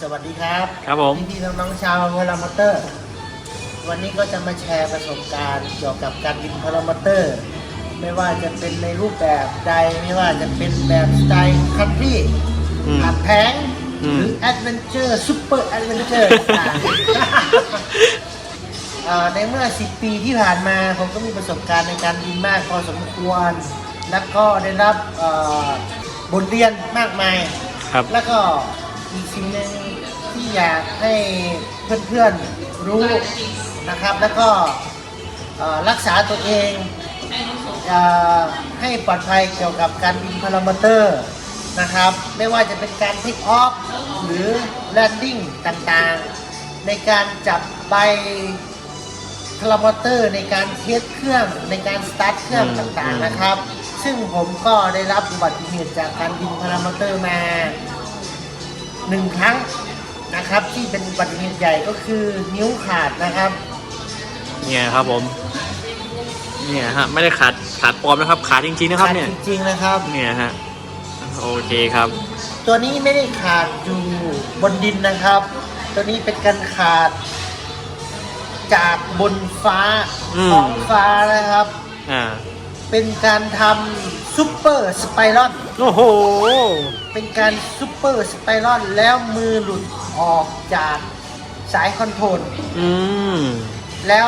สวัสดีครับครับผมพี่พี่ๆน้องๆชาวพารามอเตอร์ วันนี้ก็จะมาแชร์ประสบการณ์เกี่ยวกับการบินพารามอเตอร์ ไม่ว่าจะเป็นในรูปแบบใดไม่ว่าจะเป็นแบบสไตล์คันทรีอืมอัดแพงอืม หรือแอดเวนเจอร์ซูเปอร์แอดเวนเจอร์ต่างๆ เอ่อในเมื่อ 10 ปีที่ผ่านมาผมก็มีประสบการณ์ในการบินมากพอสมควร แล้วก็ได้รับเอ่อบทเรียนมากมาย ครับ แล้วก็ อีกสิ่งหนึ่งที่อยากให้เพื่อนๆรู้นะครับ แล้วก็รักษาตัวเองอให้ปลอดภัยเกี่ยวกับการบินพารามอเตอร์นะครับ ไม่ว่าจะเป็นการเทคออฟหรือแลนดิ้งต่างๆ ในการจับใบพารามอเตอร์ในการเทสเครื่องในการสตาร์ทเครื่องต่างๆนะครับ ซึ่งผมก็ได้รับอุบัติเหตุจากการบินพารามอเตอร์มา หนึ่งครั้งนะครับ ที่เป็นอุบัติเหตุใหญ่ก็คือนิ้วขาดนะครับ เนี่ยครับผม เนี่ยฮะไม่ได้ขาดขาดปลอมนะครับ ขาดจริงๆนะครับขาดเนี่ย จริงๆนะครับ เนี่ยฮะโอเคครับ ตัวนี้ไม่ได้ขาดอยู่บนดินนะครับ ตัวนี้เป็นการขาด จากบนฟ้าอืม ท้องฟ้านะครับ อ่าเป็นการทำซุปเปอร์สไปรอนโอ้โห เป็นการซุปเปอร์สไปรอนแล้วมือหลุดออกจากสายคอนโทรลอืม แล้ว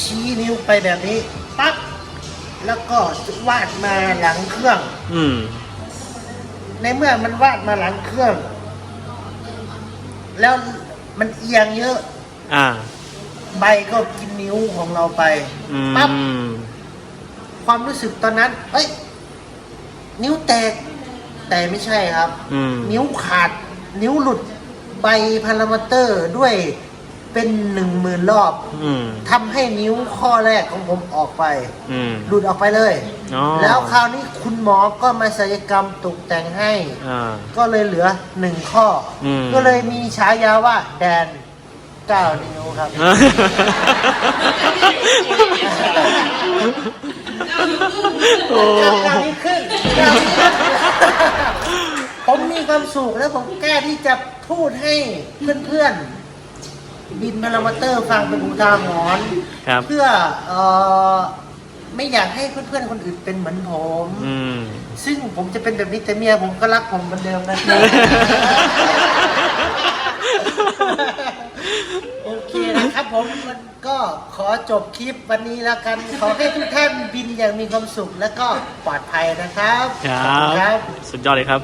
ชี้นิ้วไปแบบนี้ปั๊บแล้วก็วาดมาหลังเครื่อง อืม ในเมื่อมันวาดมาหลังเครื่อง แล้วมันเอียงเยอะ อ่า ใบก็กินนิ้วของเราไปอืมปั๊บความรู้สึกตอนนั้น เอ้ย นิ้วแตก แต่ไม่ใช่ครับ อืม นิ้วขาด นิ้วหลุดใบพารามิเตอร์ด้วยเป็นหนึ่งหมื่นรอบอืม ทำให้นิ้วข้อแรกของผมออกไป อืม หลุดออกไปเลย อ๋อ แล้วคราวนี้คุณหมอก็มาศัลยกรรมตกแต่งให้ อ่า ก็เลยเหลือหนึ่งข้ออม ก็เลยมีฉายาว่าแดนเก้านิ้วครับ โอ้ เก้านิ้วครึ่งเก้านิ้วครึ่งผมมีความ สุขแล้วผมกล้าที่จะพูดให้เพื่อนๆบินพารามิเตอร์ฟังเป็นอุทาหรณ์ครับ เพื่อเอ่อไม่อยากให้เพื่อนๆคนอื่นเป็นเหมือนผม อืม ซึ่งผมจะเป็นแบบนี้แต่เมียผมก็รักผมเหมือนเดิมนะ โอเคนะครับผมมันก็ขอจบคลิปวันนี้แล้วกัน ขอให้ทุกท่านบินอย่างมีความสุขและก็ปลอดภัยนะครับครัขอบคุณครับบสุดยอดเลยครับ